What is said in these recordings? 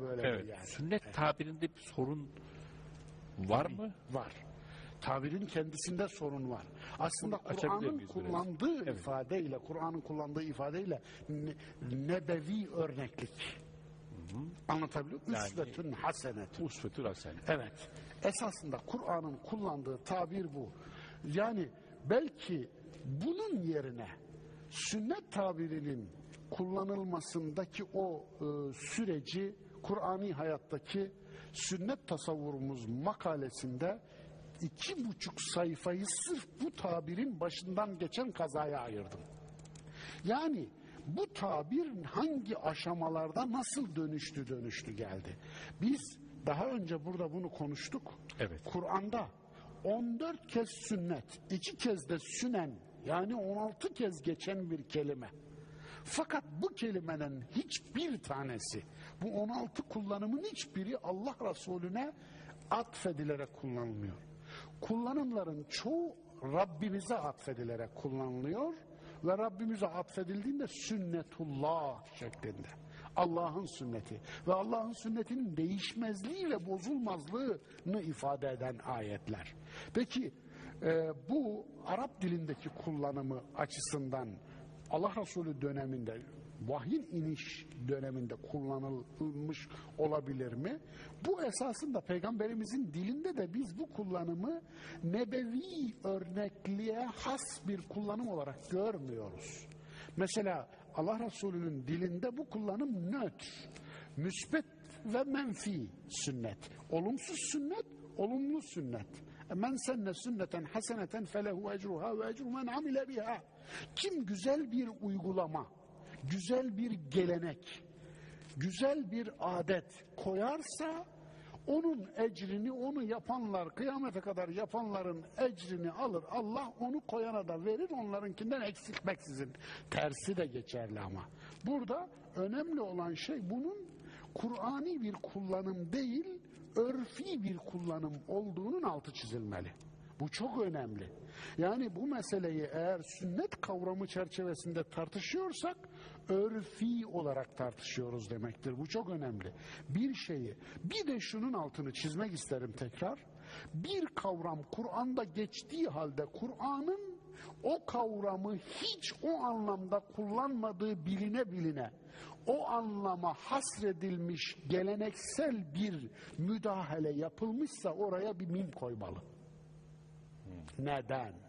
da böyle Evet. yani. Sünnet tabirinde bir sorun var mı? Var. Tabirin kendisinde sorun var. Aslında Kur'an'ın biraz? kullandığı Evet. ifadeyle, Kur'an'ın kullandığı ifadeyle ne- nebevi örneklik. Anlatabiliyor muyum? Yani- Üsvetün hasenetün. Usvetül Hasen. Evet. Esasında Kur'an'ın kullandığı tabir bu. Yani belki bunun yerine sünnet tabirinin kullanılmasındaki o e, süreci Kur'ani hayattaki sünnet tasavvurumuz makalesinde iki buçuk sayfayı sırf bu tabirin başından geçen kazaya ayırdım. Yani bu tabir hangi aşamalarda nasıl dönüştü dönüştü geldi. Biz daha önce burada bunu konuştuk. Evet. Kur'an'da 14 kez sünnet, iki kez de sünen yani 16 kez geçen bir kelime. Fakat bu kelimenin hiçbir tanesi, bu 16 kullanımın hiçbiri Allah Resulüne atfedilerek kullanılmıyor. Kullanımların çoğu Rabbimize atfedilerek kullanılıyor ve Rabbimize atfedildiğinde sünnetullah şeklinde. Allah'ın sünneti ve Allah'ın sünnetinin değişmezliği ve bozulmazlığını ifade eden ayetler. Peki e, bu Arap dilindeki kullanımı açısından Allah Resulü döneminde vahyin iniş döneminde kullanılmış olabilir mi? Bu esasında peygamberimizin dilinde de biz bu kullanımı nebevi örnekliğe has bir kullanım olarak görmüyoruz. Mesela Allah Resulü'nün dilinde bu kullanım nötr, müsbet ve menfi sünnet. Olumsuz sünnet, olumlu sünnet. Men senne sünneten haseneten felehu ecruha ve ecru men amile biha. Kim güzel bir uygulama, güzel bir gelenek, güzel bir adet koyarsa onun ecrini onu yapanlar kıyamete kadar yapanların ecrini alır. Allah onu koyana da verir onlarınkinden eksiltmeksizin. Tersi de geçerli ama. Burada önemli olan şey bunun Kur'ani bir kullanım değil, örfi bir kullanım olduğunun altı çizilmeli. Bu çok önemli. Yani bu meseleyi eğer sünnet kavramı çerçevesinde tartışıyorsak örfi olarak tartışıyoruz demektir. Bu çok önemli. Bir şeyi bir de şunun altını çizmek isterim tekrar. Bir kavram Kur'an'da geçtiği halde Kur'an'ın o kavramı hiç o anlamda kullanmadığı biline biline o anlama hasredilmiş geleneksel bir müdahale yapılmışsa oraya bir mim koymalı. Neden?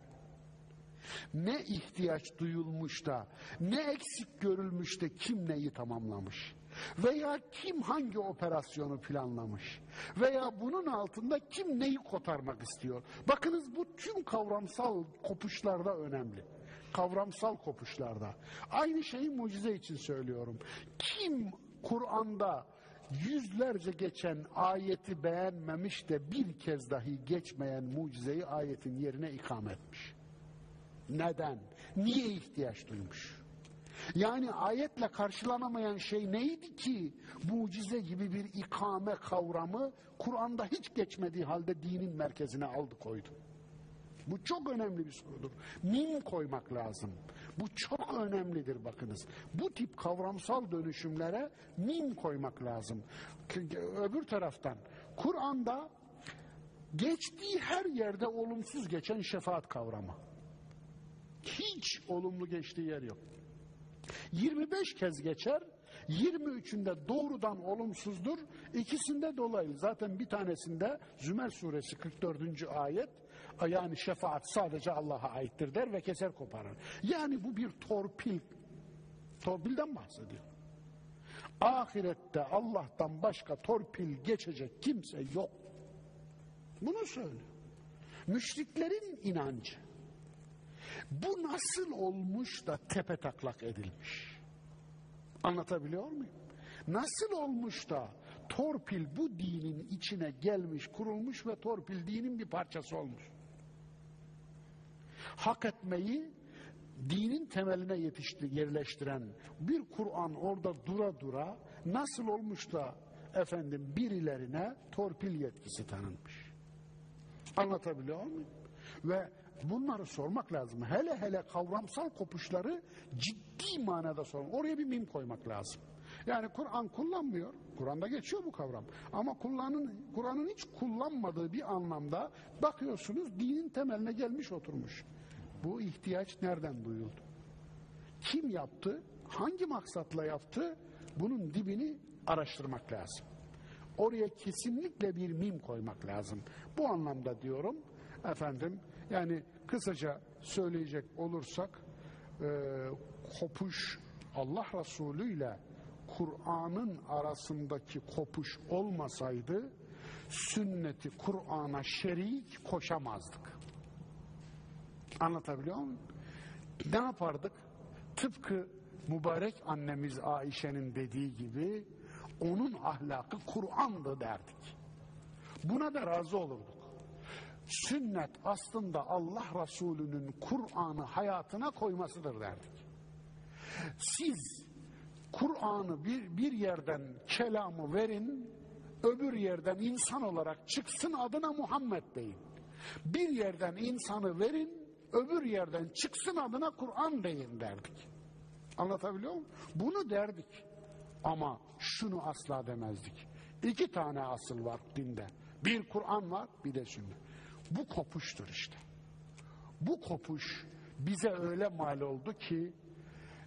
Ne ihtiyaç duyulmuş da, ne eksik görülmüş de kim neyi tamamlamış? Veya kim hangi operasyonu planlamış? Veya bunun altında kim neyi kotarmak istiyor? Bakınız bu tüm kavramsal kopuşlarda önemli. Kavramsal kopuşlarda. Aynı şeyi mucize için söylüyorum. Kim Kur'an'da yüzlerce geçen ayeti beğenmemiş de bir kez dahi geçmeyen mucizeyi ayetin yerine ikame etmiş. Neden? Niye ihtiyaç duymuş? Yani ayetle karşılanamayan şey neydi ki mucize gibi bir ikame kavramı Kur'an'da hiç geçmediği halde dinin merkezine aldı koydu. Bu çok önemli bir sorudur. Mim koymak lazım. Bu çok önemlidir bakınız. Bu tip kavramsal dönüşümlere mim koymak lazım. K- Öbür taraftan Kur'an'da geçtiği her yerde olumsuz geçen şefaat kavramı. Hiç olumlu geçtiği yer yok. 25 kez geçer, 23'ünde doğrudan olumsuzdur, ikisinde dolaylı. Zaten bir tanesinde Zümer suresi 44. ayet, yani şefaat sadece Allah'a aittir der ve keser koparır. Yani bu bir torpil, torpilden bahsediyor. Ahirette Allah'tan başka torpil geçecek kimse yok. Bunu söylüyor. Müşriklerin inancı. Bu nasıl olmuş da tepe taklak edilmiş? Anlatabiliyor muyum? Nasıl olmuş da torpil bu dinin içine gelmiş, kurulmuş ve torpil dinin bir parçası olmuş? Hak etmeyi dinin temeline yetişti, yerleştiren bir Kur'an orada dura dura nasıl olmuş da efendim birilerine torpil yetkisi tanınmış? Anlatabiliyor muyum? Ve bunları sormak lazım. Hele hele kavramsal kopuşları ciddi manada sormak. Oraya bir mim koymak lazım. Yani Kur'an kullanmıyor. Kur'an'da geçiyor bu kavram. Ama kullanın Kur'an'ın hiç kullanmadığı bir anlamda bakıyorsunuz dinin temeline gelmiş oturmuş. Bu ihtiyaç nereden duyuldu? Kim yaptı? Hangi maksatla yaptı? Bunun dibini araştırmak lazım. Oraya kesinlikle bir mim koymak lazım. Bu anlamda diyorum efendim yani kısaca söyleyecek olursak e, kopuş Allah Resulü ile Kur'an'ın arasındaki kopuş olmasaydı sünneti Kur'an'a şerik koşamazdık. Anlatabiliyor muyum? Ne yapardık? Tıpkı mübarek annemiz Ayşe'nin dediği gibi onun ahlakı Kur'an'dı derdik. Buna da razı olurduk. Sünnet aslında Allah Resulü'nün Kur'an'ı hayatına koymasıdır derdik. Siz Kur'an'ı bir, bir yerden kelamı verin, öbür yerden insan olarak çıksın adına Muhammed deyin. Bir yerden insanı verin, öbür yerden çıksın adına Kur'an deyin derdik. Anlatabiliyor muyum? Bunu derdik. Ama şunu asla demezdik. İki tane asıl var dinde. Bir Kur'an var, bir de sünnet. Bu kopuştur işte. Bu kopuş bize öyle mal oldu ki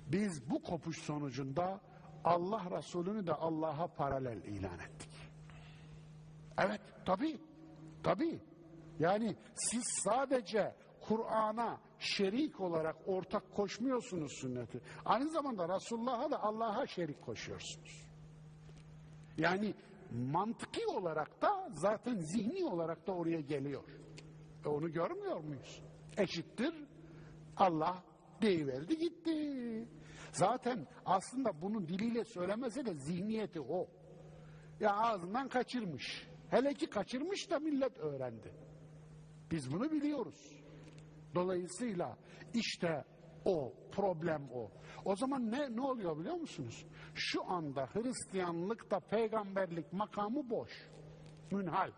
biz bu kopuş sonucunda Allah Resulü'nü de Allah'a paralel ilan ettik. Evet, tabii. Tabii. Yani siz sadece Kur'an'a şerik olarak ortak koşmuyorsunuz sünneti. Aynı zamanda Resulullah'a da Allah'a şerik koşuyorsunuz. Yani mantıki olarak da zaten zihni olarak da oraya geliyor. E onu görmüyor muyuz? Eşittir Allah deyiverdi gitti. Zaten aslında bunu diliyle söylemese de zihniyeti o. Ya ağzından kaçırmış. Hele ki kaçırmış da millet öğrendi. Biz bunu biliyoruz. Dolayısıyla işte o problem o. O zaman ne ne oluyor biliyor musunuz? Şu anda Hristiyanlıkta peygamberlik makamı boş. Münhal.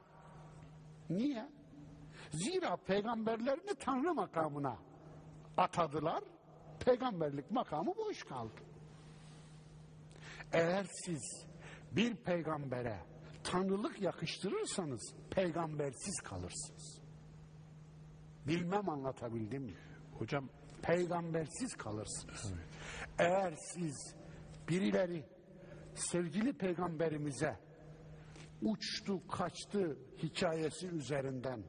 Niye? Zira peygamberlerini Tanrı makamına atadılar. Peygamberlik makamı boş kaldı. Eğer siz bir peygambere tanrılık yakıştırırsanız peygambersiz kalırsınız. Bilmem anlatabildim mi? Hocam Peygambersiz kalırsınız. Eğer siz birileri sevgili peygamberimize uçtu kaçtı hikayesi üzerinden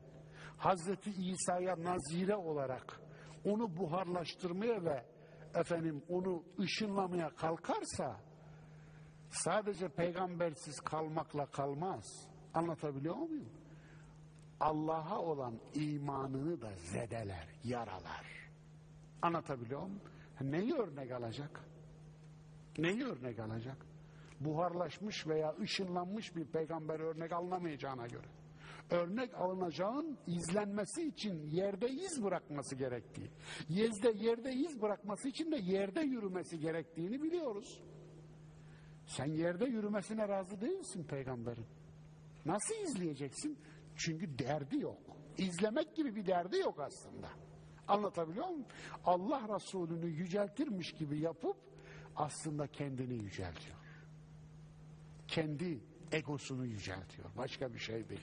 Hazreti İsa'ya nazire olarak onu buharlaştırmaya ve efendim onu ışınlamaya kalkarsa sadece peygambersiz kalmakla kalmaz. Anlatabiliyor muyum? Allah'a olan imanını da zedeler, yaralar. Anlatabiliyor muyum? Neyi örnek alacak? Neyi örnek alacak? Buharlaşmış veya ışınlanmış bir peygamber örnek alınamayacağına göre. Örnek alınacağın izlenmesi için yerde iz bırakması gerektiği. Yezde yerde iz bırakması için de yerde yürümesi gerektiğini biliyoruz. Sen yerde yürümesine razı değilsin peygamberin. Nasıl izleyeceksin? Çünkü derdi yok. İzlemek gibi bir derdi yok aslında. Anlatabiliyor muyum? Allah Resulü'nü yüceltirmiş gibi yapıp aslında kendini yüceltiyor. Kendi egosunu yüceltiyor. Başka bir şey değil.